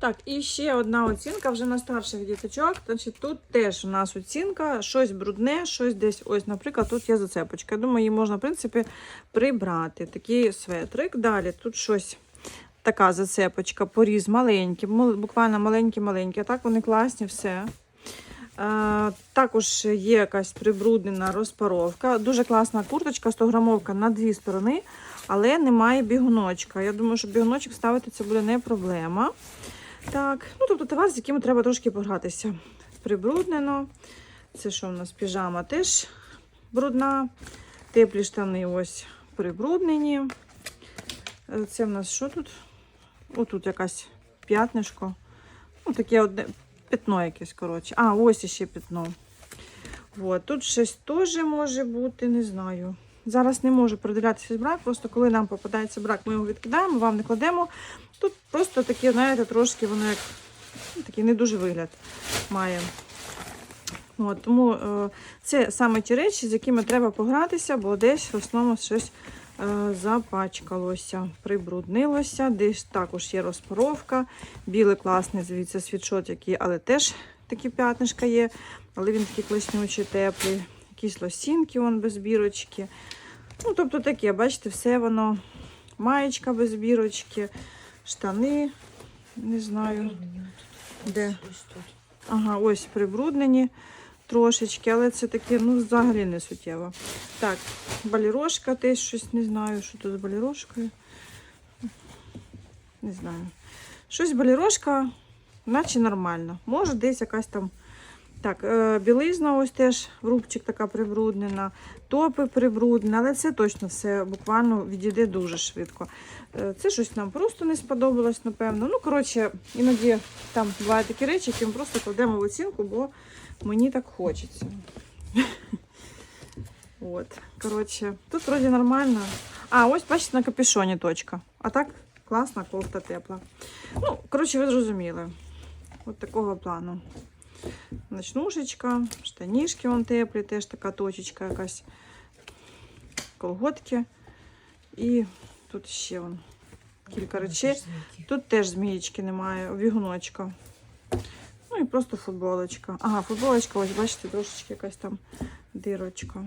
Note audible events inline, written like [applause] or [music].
Так, і ще одна оцінка вже на старших діточок. Значить, тут теж у нас оцінка, щось брудне, щось десь. Ось, наприклад, тут є зацепочка. Я думаю, її можна, в принципі, прибрати. Такий светрик. Далі тут щось. Така зацепочка, поріз маленький, буквально маленький-маленький. А так вони класні, все. Е, також є якась прибруднена розпаровка. Дуже класна курточка, 100 грамовка на дві сторони, але немає бігуночка. Я думаю, що бігуночок ставити це буде не проблема. Так, ну тобто товар, з яким треба трошки погратися. Прибруднено. Це що в нас? Піжама теж брудна. Теплі штани ось прибруднені. Е, Це в нас що тут? Отут якась п'ятнишко. Ну, таке одне пятно якесь, коротше. А, ось іще пятно. От, тут щось теж може бути, не знаю. Зараз не можу продивлятися брак, просто коли нам попадається брак, ми його відкидаємо, вам не кладемо. Тут просто таке, знаєте, трошки воно як ну, такий не дуже вигляд має. От, тому е, це саме ті речі, з якими треба погратися, бо десь в основному щось е, запачкалося, прибруднилося, десь також є розпаровка. Білий класний, звідси світшот, який, але теж такі п'ятнишка є, але він такий класнючий, теплий. Якісь лосінки вон без бірочки. Ну, тобто таке, бачите, все воно. Маєчка без бірочки, штани, не знаю. Де? Ага, ось прибруднені трошечки, але це таке, ну, взагалі не суттєво. Так, балірошка теж щось не знаю, що тут з балірошкою. Не знаю. Щось балірошка, наче нормально. Може, десь якась там. Так, е, білизна ось теж рубчик така прибруднена, топи прибруднені, але це точно все буквально відійде дуже швидко. Е, Це щось нам просто не сподобалось, напевно. Ну, коротше, іноді там бувають такі речі, які ми просто кладемо в оцінку, бо мені так хочеться. [laughs] От, коротше, тут вроді нормально. А, ось бачите, на капюшоні точка. А так класна кофта тепла. Ну, коротше, ви зрозуміли. От такого плану. Ночнушечка, штанішки вон теплі, теж така точечка якась. Колготки. І тут ще вон кілька речей. Тут теж змієчки немає, вігуночка. Ну і просто футболочка. Ага, футболочка, ось бачите, трошечки якась там дирочка.